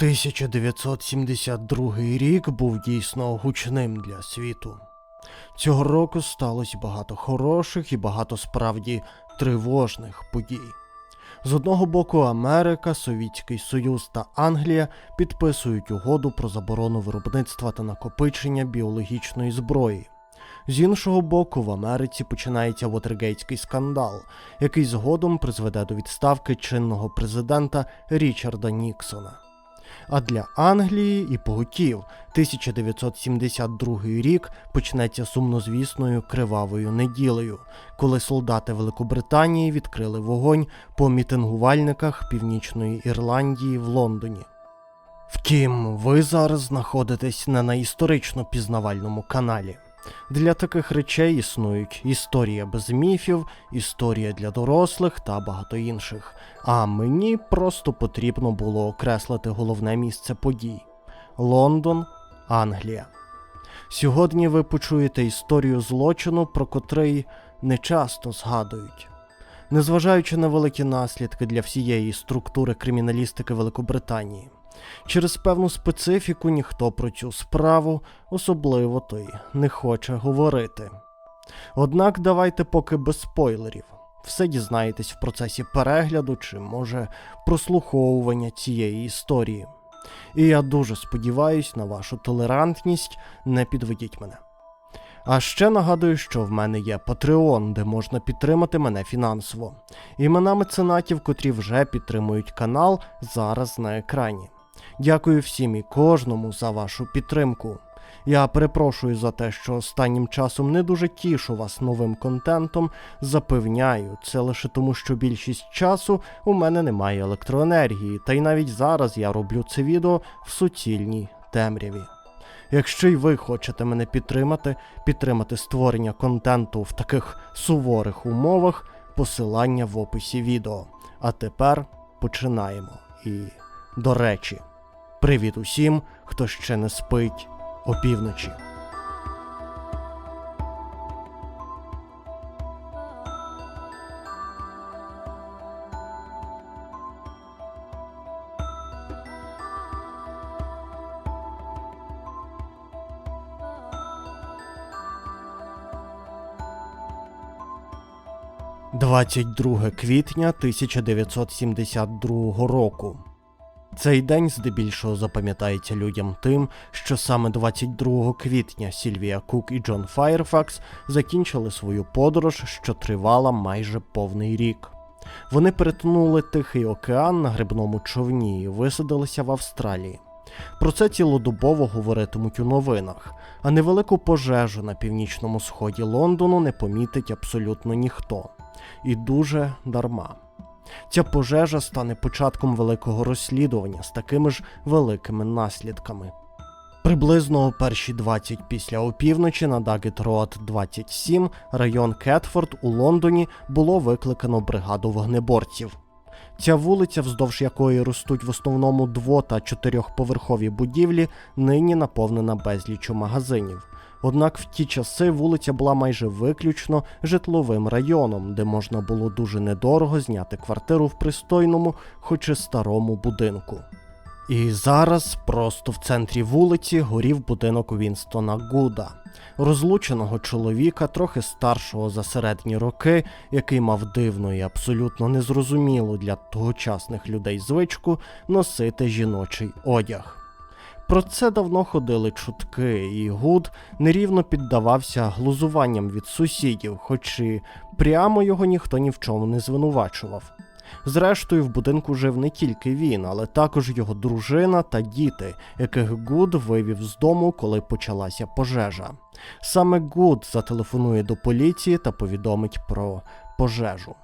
1972 рік був дійсно гучним для світу. Цього року сталося багато хороших і багато справді тривожних подій. З одного боку, Америка, Совєтський Союз та Англія підписують угоду про заборону виробництва та накопичення біологічної зброї. З іншого боку, в Америці починається Вотергейтський скандал, який згодом призведе до відставки чинного президента Річарда Ніксона. А для Англії і поготів 1972 рік почнеться сумнозвісною кривавою неділею, коли солдати Великобританії відкрили вогонь по мітингувальниках Північної Ірландії в Лондоні. Втім, ви зараз знаходитесь не на історично пізнавальному каналі. Для таких речей існують історія без міфів, історія для дорослих та багато інших. А мені просто потрібно було окреслити головне місце подій Лондон, Англія. Сьогодні ви почуєте історію злочину, про котрий не часто згадують. Незважаючи на великі наслідки для всієї структури криміналістики Великобританії. Через певну специфіку ніхто про цю справу, особливо той, не хоче говорити. Однак давайте поки без спойлерів. Все дізнаєтесь в процесі перегляду чи, може, прослуховування цієї історії. І я дуже сподіваюсь на вашу толерантність, не підведіть мене. А ще нагадую, що в мене є Patreon, де можна підтримати мене фінансово. Імена меценатів, котрі вже підтримують канал, зараз на екрані. Дякую всім і кожному за вашу підтримку. Я перепрошую за те, що останнім часом не дуже тішу вас новим контентом. Запевняю, це лише тому, що більшість часу у мене немає електроенергії, та й навіть зараз я роблю це відео в суцільній темряві. Якщо й ви хочете мене підтримати, підтримати створення контенту в таких суворих умовах, посилання в описі відео. А тепер починаємо. І, до речі, привіт усім, хто ще не спить опівночі. – 22 квітня 1972 року. Цей день здебільшого запам'ятається людям тим, що саме 22 квітня Сільвія Кук і Джон Файрфакс закінчили свою подорож, що тривала майже повний рік. Вони перетнули Тихий океан на грибному човні і висадилися в Австралії. Про це цілодобово говоритимуть у новинах, а невелику пожежу на північному сході Лондону не помітить абсолютно ніхто. І дуже дарма. Ця пожежа стане початком великого розслідування з такими ж великими наслідками. Приблизно о перші 20 після опівночі на Дагет Роад 27, район Кетфорд у Лондоні було викликано бригаду вогнеборців. Ця вулиця, вздовж якої ростуть в основному дво- та чотирьохповерхові будівлі, нині наповнена безліччю магазинів. Однак в ті часи вулиця була майже виключно житловим районом, де можна було дуже недорого зняти квартиру в пристойному, хоч і старому будинку. І зараз просто в центрі вулиці горів будинок Вінстона Гуда, розлученого чоловіка, трохи старшого за середні роки, який мав дивну і абсолютно незрозумілу для тогочасних людей звичку носити жіночий одяг. Про це давно ходили чутки, і Гуд нерівно піддавався глузуванням від сусідів, хоч і прямо його ніхто ні в чому не звинувачував. Зрештою, в будинку жив не тільки він, але також його дружина та діти, яких Гуд вивів з дому, коли почалася пожежа. Саме Гуд зателефонує до поліції та повідомить про пожежу.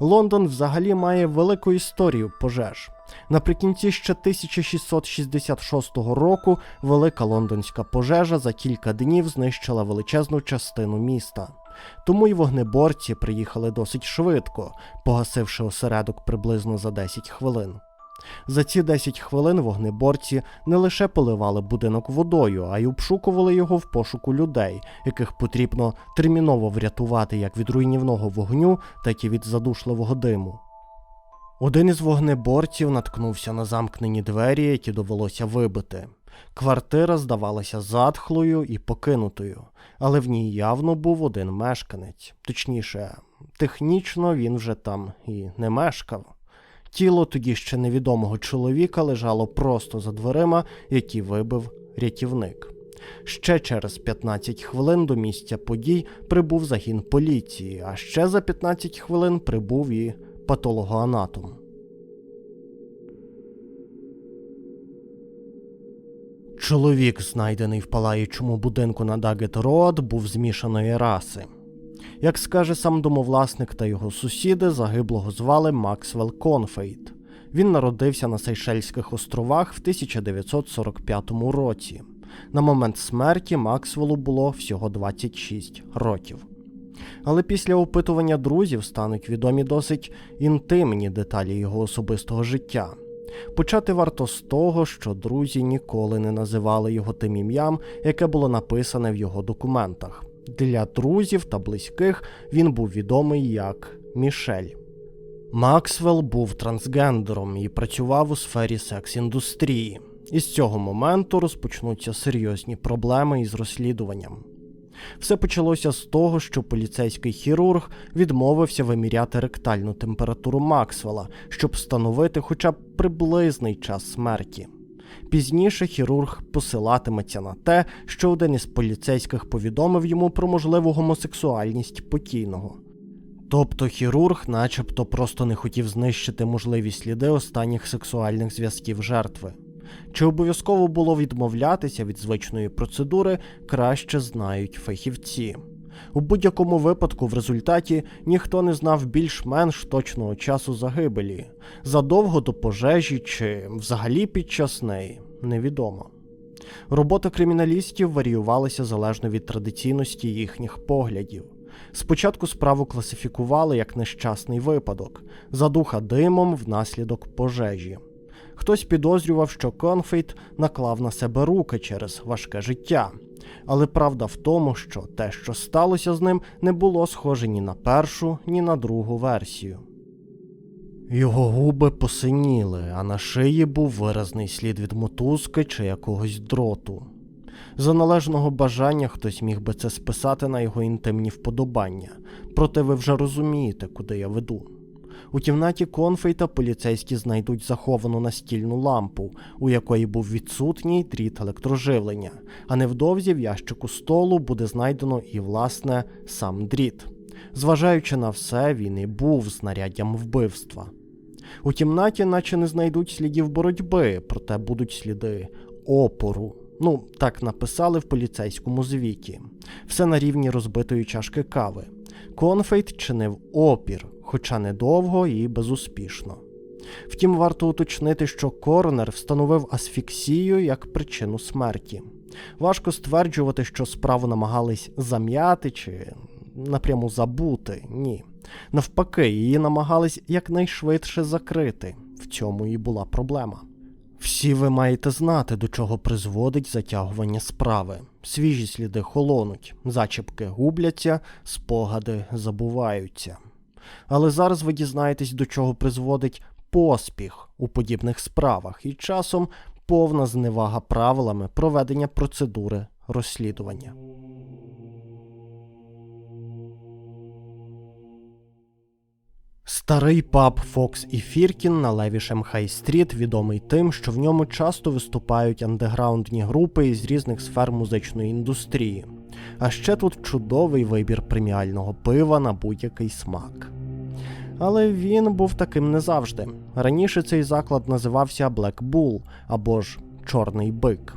Лондон взагалі має велику історію пожеж. Наприкінці ще 1666 року велика лондонська пожежа за кілька днів знищила величезну частину міста. Тому й вогнеборці приїхали досить швидко, погасивши осередок приблизно за 10 хвилин. За ці 10 хвилин вогнеборці не лише поливали будинок водою, а й обшукували його в пошуку людей, яких потрібно терміново врятувати як від руйнівного вогню, так і від задушливого диму. Один із вогнеборців наткнувся на замкнені двері, які довелося вибити. Квартира здавалася затхлою і покинутою, але в ній явно був один мешканець. Точніше, технічно він вже там і не мешкав. Тіло тоді ще невідомого чоловіка лежало просто за дверима, які вибив рятівник. Ще через 15 хвилин до місця подій прибув загін поліції, а ще за 15 хвилин прибув і патологоанатом. Чоловік, знайдений в палаючому будинку на Дагет Роад, був змішаної раси. Як скаже сам домовласник та його сусіди, загиблого звали Максвелл Конфейт. Він народився на Сейшельських островах в 1945 році. На момент смерті Максвеллу було всього 26 років. Але після опитування друзів стануть відомі досить інтимні деталі його особистого життя. Почати варто з того, що друзі ніколи не називали його тим ім'ям, яке було написане в його документах. Для друзів та близьких він був відомий як Мішель. Максвелл був трансгендером і працював у сфері секс-індустрії. І з цього моменту розпочнуться серйозні проблеми із розслідуванням. Все почалося з того, що поліцейський хірург відмовився виміряти ректальну температуру Максвелла, щоб встановити хоча б приблизний час смерті. Пізніше хірург посилатиметься на те, що один із поліцейських повідомив йому про можливу гомосексуальність покійного. Тобто хірург, начебто, просто не хотів знищити можливі сліди останніх сексуальних зв'язків жертви. Чи обов'язково було відмовлятися від звичної процедури, краще знають фахівці. У будь-якому випадку, в результаті ніхто не знав більш-менш точного часу загибелі, задовго до пожежі чи взагалі під час неї невідомо. Робота криміналістів варіювалася залежно від традиційності їхніх поглядів. Спочатку справу класифікували як нещасний випадок, задуха димом внаслідок пожежі. Хтось підозрював, що Конфейт наклав на себе руки через важке життя. Але правда в тому, що те, що сталося з ним, не було схоже ні на першу, ні на другу версію. Його губи посиніли, а на шиї був виразний слід від мотузки чи якогось дроту. За належного бажання хтось міг би це списати на його інтимні вподобання, проте ви вже розумієте, куди я веду. У кімнаті конфейта поліцейські знайдуть заховану настільну лампу, у якої був відсутній дріт електроживлення, а невдовзі в ящику столу буде знайдено і, власне, сам дріт. Зважаючи на все, він і був знаряддям вбивства. У кімнаті, наче не знайдуть слідів боротьби, проте будуть сліди опору. Ну, так написали в поліцейському звіті. Все на рівні розбитої чашки кави. Конфейт чинив опір, хоча недовго і безуспішно. Втім, варто уточнити, що коронер встановив асфіксію як причину смерті. Важко стверджувати, що справу намагались зам'яти чи напряму забути. Ні. Навпаки, її намагались якнайшвидше закрити. В цьому і була проблема. Всі ви маєте знати, до чого призводить затягування справи. Свіжі сліди холонуть, зачіпки губляться, спогади забуваються. Але зараз ви дізнаєтесь, до чого призводить поспіх у подібних справах і часом повна зневага правилами проведення процедури розслідування. Старий паб Фокс і Фіркін на леві Шемхай-стріт відомий тим, що в ньому часто виступають андеграундні групи із різних сфер музичної індустрії. А ще тут чудовий вибір преміального пива на будь-який смак. Але він був таким не завжди. Раніше цей заклад називався Black Bull або ж Чорний бик.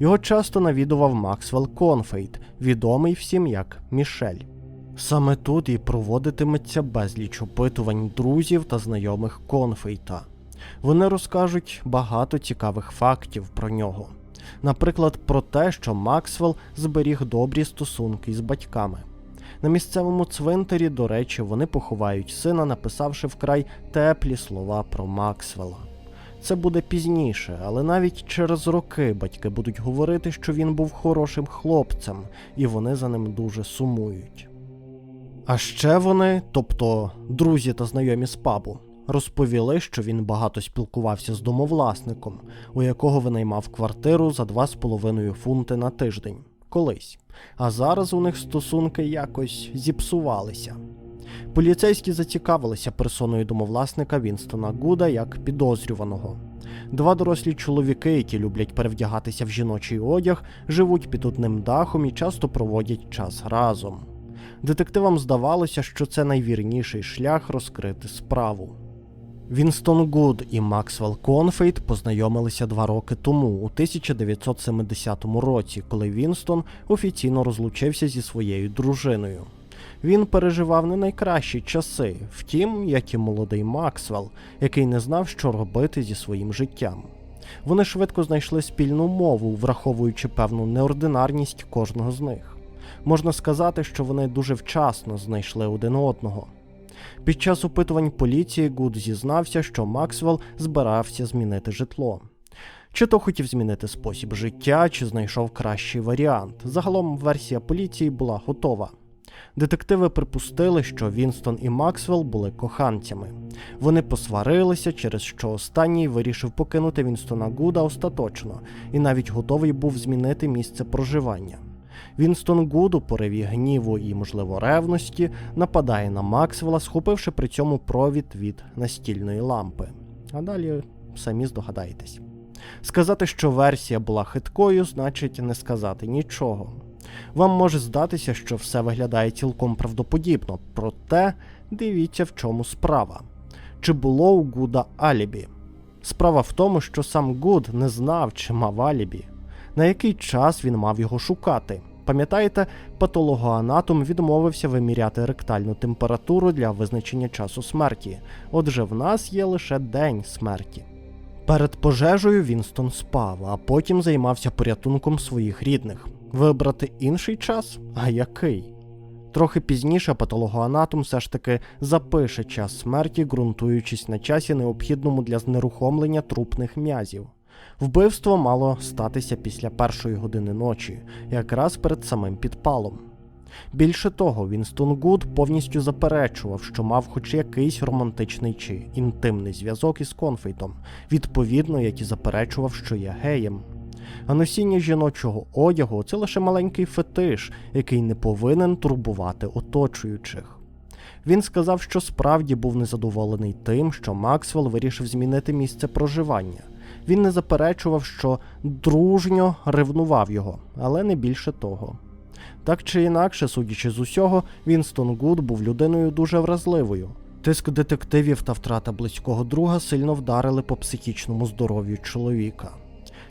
Його часто навідував Максвелл Конфейт, відомий всім як Мішель. Саме тут і проводитиметься безліч опитувань друзів та знайомих Конфейта. Вони розкажуть багато цікавих фактів про нього. Наприклад, про те, що Максвелл зберіг добрі стосунки з батьками. На місцевому цвинтарі, до речі, вони поховають сина, написавши вкрай теплі слова про Максвелла. Це буде пізніше, але навіть через роки батьки будуть говорити, що він був хорошим хлопцем, і вони за ним дуже сумують. А ще вони, тобто друзі та знайомі з пабу, Розповіли, що він багато спілкувався з домовласником, у якого винаймав квартиру за 2,5 фунти на тиждень колись. А зараз у них стосунки якось зіпсувалися. Поліцейські зацікавилися персоною домовласника Вінстона Гуда як підозрюваного. Два дорослі чоловіки, які люблять перевдягатися в жіночий одяг, живуть під одним дахом і часто проводять час разом. Детективам здавалося, що це найвірніший шлях розкрити справу. Вінстон Гуд і Максвелл Конфейт познайомилися два роки тому, у 1970 році, коли Вінстон офіційно розлучився зі своєю дружиною. Він переживав не найкращі часи, втім, як і молодий Максвелл, який не знав, що робити зі своїм життям. Вони швидко знайшли спільну мову, враховуючи певну неординарність кожного з них. Можна сказати, що вони дуже вчасно знайшли один одного. Під час опитувань поліції Гуд зізнався, що Максвелл збирався змінити житло. Чи то хотів змінити спосіб життя, чи знайшов кращий варіант. Загалом версія поліції була готова. Детективи припустили, що Вінстон і Максвелл були коханцями. Вони посварилися, через що останній вирішив покинути Вінстона Гуда остаточно і навіть готовий був змінити місце проживання. Вінстон Гуд у гніву і, можливо, ревності нападає на Максвелла, схопивши при цьому провід від настільної лампи. А далі самі здогадаєтесь. Сказати, що версія була хиткою, значить не сказати нічого. Вам може здатися, що все виглядає цілком правдоподібно, проте дивіться, в чому справа. Чи було у Гуда алібі? Справа в тому, що сам Гуд не знав, чи мав алібі, на який час він мав його шукати. Пам'ятаєте, патологоанатом відмовився виміряти ректальну температуру для визначення часу смерті. Отже, в нас є лише день смерті. Перед пожежею Вінстон спав, а потім займався порятунком своїх рідних. Вибрати інший час? А який? Трохи пізніше патологоанатом все ж таки запише час смерті, ґрунтуючись на часі, необхідному для знерухомлення трупних м'язів. Вбивство мало статися після першої години ночі, якраз перед самим підпалом. Більше того, Вінстон Гуд повністю заперечував, що мав хоч якийсь романтичний чи інтимний зв'язок із конфейтом, відповідно, як і заперечував, що є геєм. А носіння жіночого одягу це лише маленький фетиш, який не повинен турбувати оточуючих. Він сказав, що справді був незадоволений тим, що Максвелл вирішив змінити місце проживання. Він не заперечував, що дружньо ревнував його, але не більше того. Так чи інакше, судячи з усього, Вінстон Гуд був людиною дуже вразливою. Тиск детективів та втрата близького друга сильно вдарили по психічному здоров'ю чоловіка.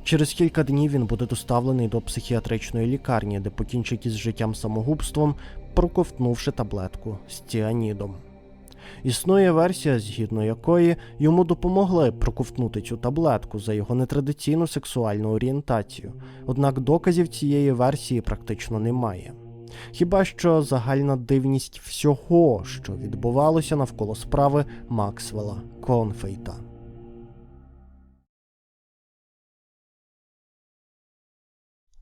Через кілька днів він буде доставлений до психіатричної лікарні, де покінчить із життям самогубством, проковтнувши таблетку з ціанідом. Існує версія, згідно якої йому допомогли проковтнути цю таблетку за його нетрадиційну сексуальну орієнтацію, однак доказів цієї версії практично немає. Хіба що загальна дивність всього, що відбувалося навколо справи Максвелла Конфейта.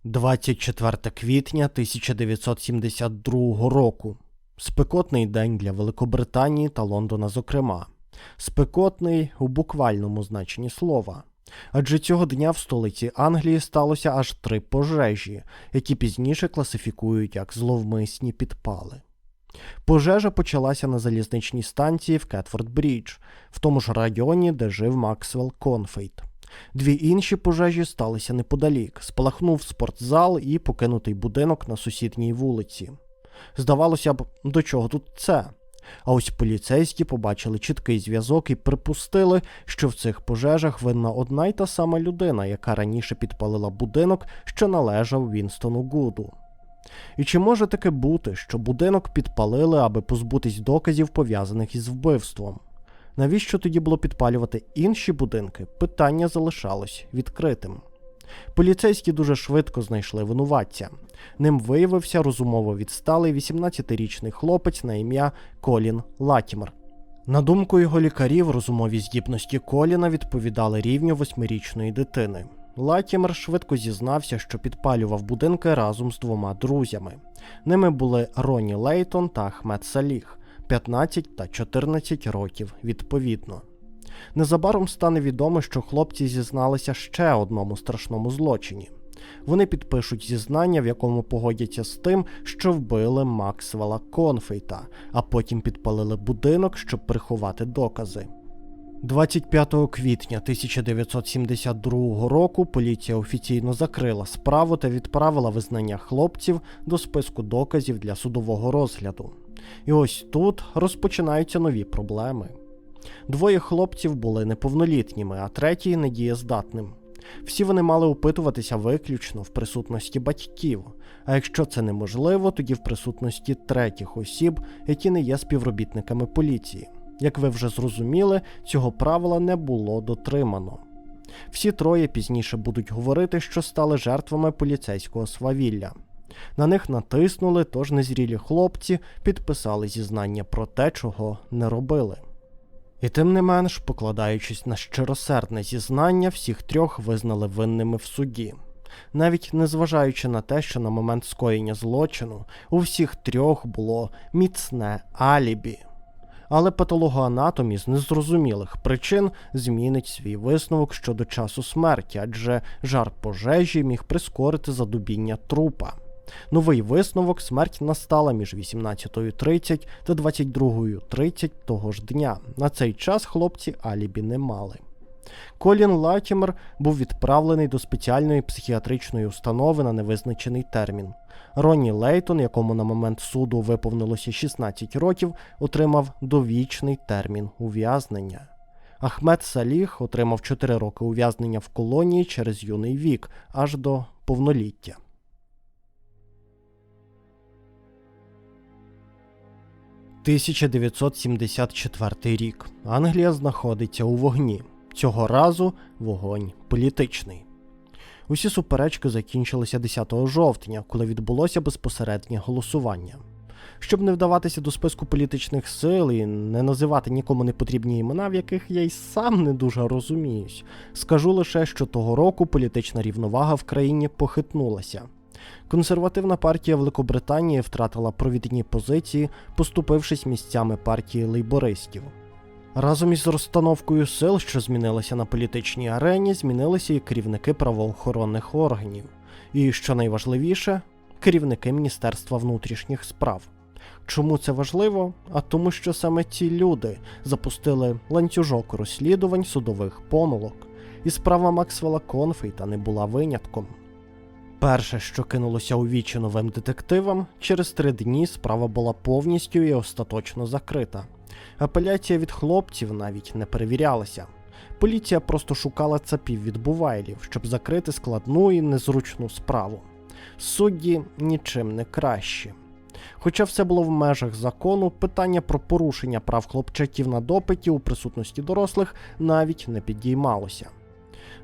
«24 квітня 1972 року. Спекотний день для Великобританії та Лондона, зокрема. Спекотний у буквальному значенні слова. Адже цього дня в столиці Англії сталося аж три пожежі, які пізніше класифікують як зловмисні підпали. Пожежа почалася на залізничній станції в Кетфорд Брідж, в тому ж районі, де жив Максвелл Конфейт. Дві інші пожежі сталися неподалік. Спалахнув спортзал і покинутий будинок на сусідній вулиці. Здавалося б, до чого тут це? А ось поліцейські побачили чіткий зв'язок і припустили, що в цих пожежах винна одна й та сама людина, яка раніше підпалила будинок, що належав Вінстону Гуду. І чи може таке бути, що будинок підпалили, аби позбутись доказів, пов'язаних із вбивством? Навіщо тоді було підпалювати інші будинки? Питання залишалось відкритим. Поліцейські дуже швидко знайшли винуватця. Ним виявився розумово відсталий 18-річний хлопець на ім'я Колін Латімер. На думку його лікарів, розумові здібності Коліна відповідали рівню восьмирічної дитини. Латімер швидко зізнався, що підпалював будинки разом з двома друзями. Ними були Ронні Лейтон та Ахмед Саліх. 15 та 14 років відповідно. Незабаром стане відомо, що хлопці зізналися ще одному страшному злочині. Вони підпишуть зізнання, в якому погодяться з тим, що вбили Максвелла Конфейта, а потім підпалили будинок, щоб приховати докази. 25 квітня 1972 року поліція офіційно закрила справу та відправила визнання хлопців до списку доказів для судового розгляду. І ось тут розпочинаються нові проблеми. Двоє хлопців були неповнолітніми, а третій недієздатним. Всі вони мали опитуватися виключно в присутності батьків. А якщо це неможливо, тоді в присутності третіх осіб, які не є співробітниками поліції. Як ви вже зрозуміли, цього правила не було дотримано. Всі троє пізніше будуть говорити, що стали жертвами поліцейського свавілля. На них натиснули, тож незрілі хлопці підписали зізнання про те, чого не робили. І тим не менш, покладаючись на щиросердне зізнання, всіх трьох визнали винними в суді. Навіть незважаючи на те, що на момент скоєння злочину у всіх трьох було міцне алібі. Але патологоанатомі з незрозумілих причин змінить свій висновок щодо часу смерті, адже жар пожежі міг прискорити задубіння трупа. Новий висновок смерть настала між 18.30 та 22.30 того ж дня. На цей час хлопці алібі не мали. Колін Латімер був відправлений до спеціальної психіатричної установи на невизначений термін. Ронні Лейтон, якому на момент суду виповнилося 16 років, отримав довічний термін ув'язнення. Ахмед Саліх отримав 4 роки ув'язнення в колонії через юний вік аж до повноліття. «1974 рік. Англія знаходиться у вогні. Цього разу вогонь політичний. Усі суперечки закінчилися 10 жовтня, коли відбулося безпосереднє голосування. Щоб не вдаватися до списку політичних сил і не називати нікому не потрібні імена, в яких я й сам не дуже розуміюсь, скажу лише, що того року політична рівновага в країні похитнулася. Консервативна партія Великобританії втратила провідні позиції, поступившись місцями партії лейбористів. Разом із розстановкою сил, що змінилися на політичній арені, змінилися і керівники правоохоронних органів. І, що найважливіше, керівники Міністерства внутрішніх справ. Чому це важливо? А тому, що саме ці люди запустили ланцюжок розслідувань судових помилок, і справа Максвелла Конфейта не була винятком. Перше, що кинулося у вічі новим детективам, через три дні справа була повністю і остаточно закрита. Апеляція від хлопців навіть не перевірялася. Поліція просто шукала цапів від бувайлів, щоб закрити складну і незручну справу. Судді нічим не кращі. Хоча все було в межах закону, питання про порушення прав хлопчаків на допиті у присутності дорослих навіть не підіймалося.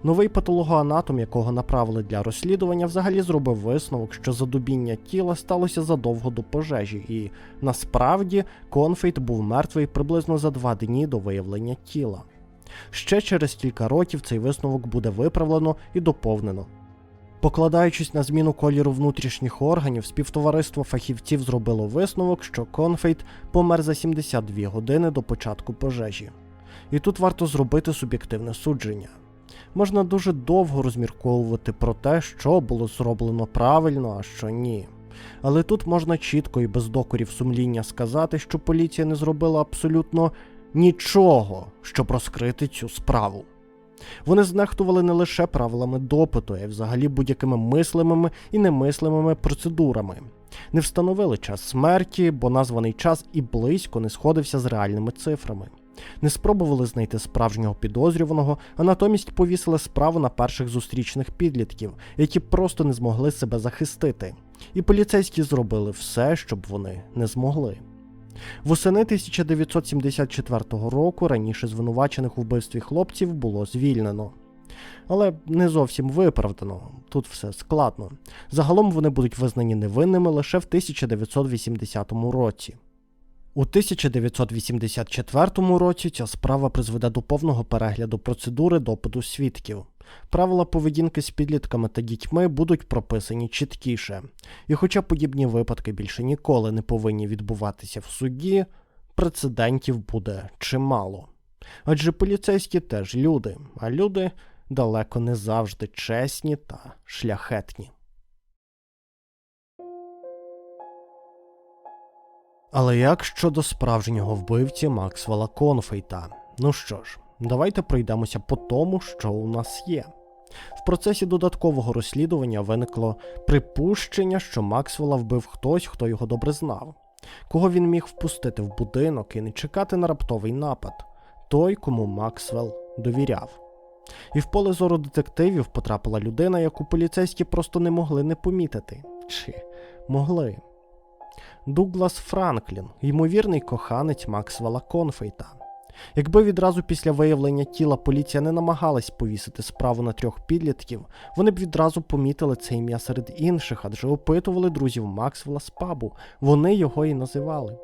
Новий патологоанатом, якого направили для розслідування, взагалі зробив висновок, що задубіння тіла сталося задовго до пожежі, і насправді конфейт був мертвий приблизно за два дні до виявлення тіла. Ще через кілька років цей висновок буде виправлено і доповнено. Покладаючись на зміну кольору внутрішніх органів, співтовариство фахівців зробило висновок, що конфейт помер за 72 години до початку пожежі. І тут варто зробити суб'єктивне судження. Можна дуже довго розмірковувати про те, що було зроблено правильно, а що ні. Але тут можна чітко і без докорів сумління сказати, що поліція не зробила абсолютно нічого, щоб розкрити цю справу. Вони знехтували не лише правилами допиту, а й взагалі будь-якими мислимими і немислимими процедурами. Не встановили час смерті, бо названий час і близько не сходився з реальними цифрами. Не спробували знайти справжнього підозрюваного, а натомість повісили справу на перших зустрічних підлітків, які просто не змогли себе захистити. І поліцейські зробили все, щоб вони не змогли. Восени 1974 року раніше звинувачених у вбивстві хлопців було звільнено. Але не зовсім виправдано, тут все складно. Загалом вони будуть визнані невинними лише в 1980 році. У 1984 році ця справа призведе до повного перегляду процедури допиту свідків. Правила поведінки з підлітками та дітьми будуть прописані чіткіше. І хоча подібні випадки більше ніколи не повинні відбуватися в суді, прецедентів буде чимало. Адже поліцейські теж люди, а люди далеко не завжди чесні та шляхетні. Але як щодо справжнього вбивці Максвелла Конфейта? Ну що ж, давайте пройдемося по тому, що у нас є. В процесі додаткового розслідування виникло припущення, що Максвелла вбив хтось, хто його добре знав, кого він міг впустити в будинок і не чекати на раптовий напад, той, кому Максвелл довіряв. І в поле зору детективів потрапила людина, яку поліцейські просто не могли не помітити. Чи могли? Дуглас Франклін, ймовірний коханець Максвелла Конфейта. Якби відразу після виявлення тіла поліція не намагалась повісити справу на трьох підлітків, вони б відразу помітили це ім'я серед інших, адже опитували друзів Максвелла з пабу, вони його і називали.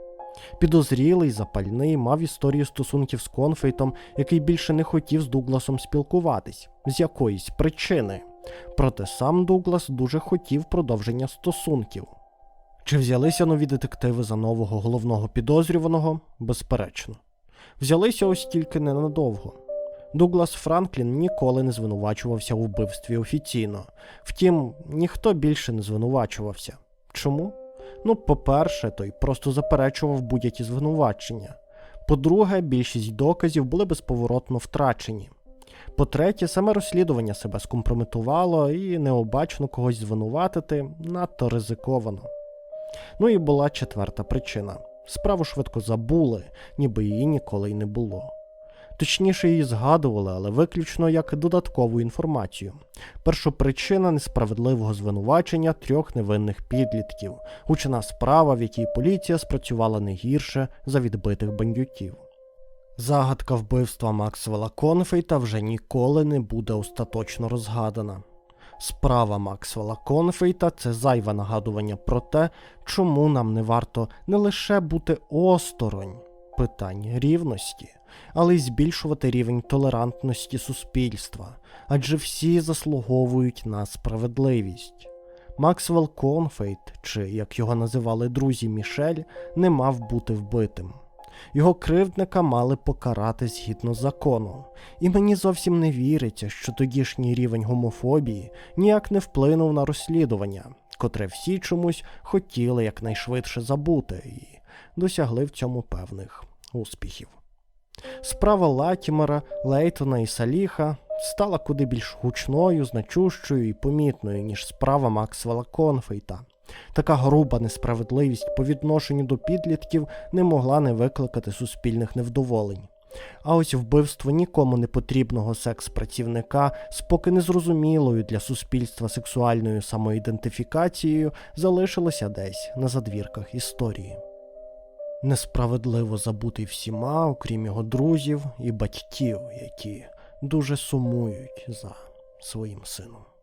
Підозрілий, запальний, мав історію стосунків з Конфейтом, який більше не хотів з Дугласом спілкуватись з якоїсь причини. Проте сам Дуглас дуже хотів продовження стосунків. Чи взялися нові детективи за нового головного підозрюваного? Безперечно. Взялися ось тільки ненадовго. Дуглас Франклін ніколи не звинувачувався у вбивстві офіційно. Втім, ніхто більше не звинувачувався. Чому? Ну, по-перше, той просто заперечував будь-які звинувачення. По-друге, більшість доказів були безповоротно втрачені. По-третє, саме розслідування себе скомпрометувало і необачно когось звинуватити надто ризиковано. Ну і була четверта причина. Справу швидко забули, ніби її ніколи й не було. Точніше, її згадували, але виключно як додаткову інформацію. Першопричина несправедливого звинувачення трьох невинних підлітків, гучна справа, в якій поліція спрацювала не гірше за відбитих бандюків. Загадка вбивства Максвелла Конфейта вже ніколи не буде остаточно розгадана. Справа Максвелла Конфейта це зайве нагадування про те, чому нам не варто не лише бути осторонь питань рівності, але й збільшувати рівень толерантності суспільства, адже всі заслуговують на справедливість. Максвелл Конфейт, чи як його називали друзі Мішель, не мав бути вбитим. Його кривдника мали покарати згідно закону, і мені зовсім не віриться, що тодішній рівень гомофобії ніяк не вплинув на розслідування, котре всі чомусь хотіли якнайшвидше забути і досягли в цьому певних успіхів. Справа Латімера, Лейтона і Саліха стала куди більш гучною, значущою і помітною, ніж справа Максвелла Конфейта. Така груба несправедливість по відношенню до підлітків не могла не викликати суспільних невдоволень. А ось вбивство нікому не потрібного секс-працівника з поки незрозумілою для суспільства сексуальною самоідентифікацією залишилося десь на задвірках історії. Несправедливо забутий всіма, окрім його друзів і батьків, які дуже сумують за своїм сином.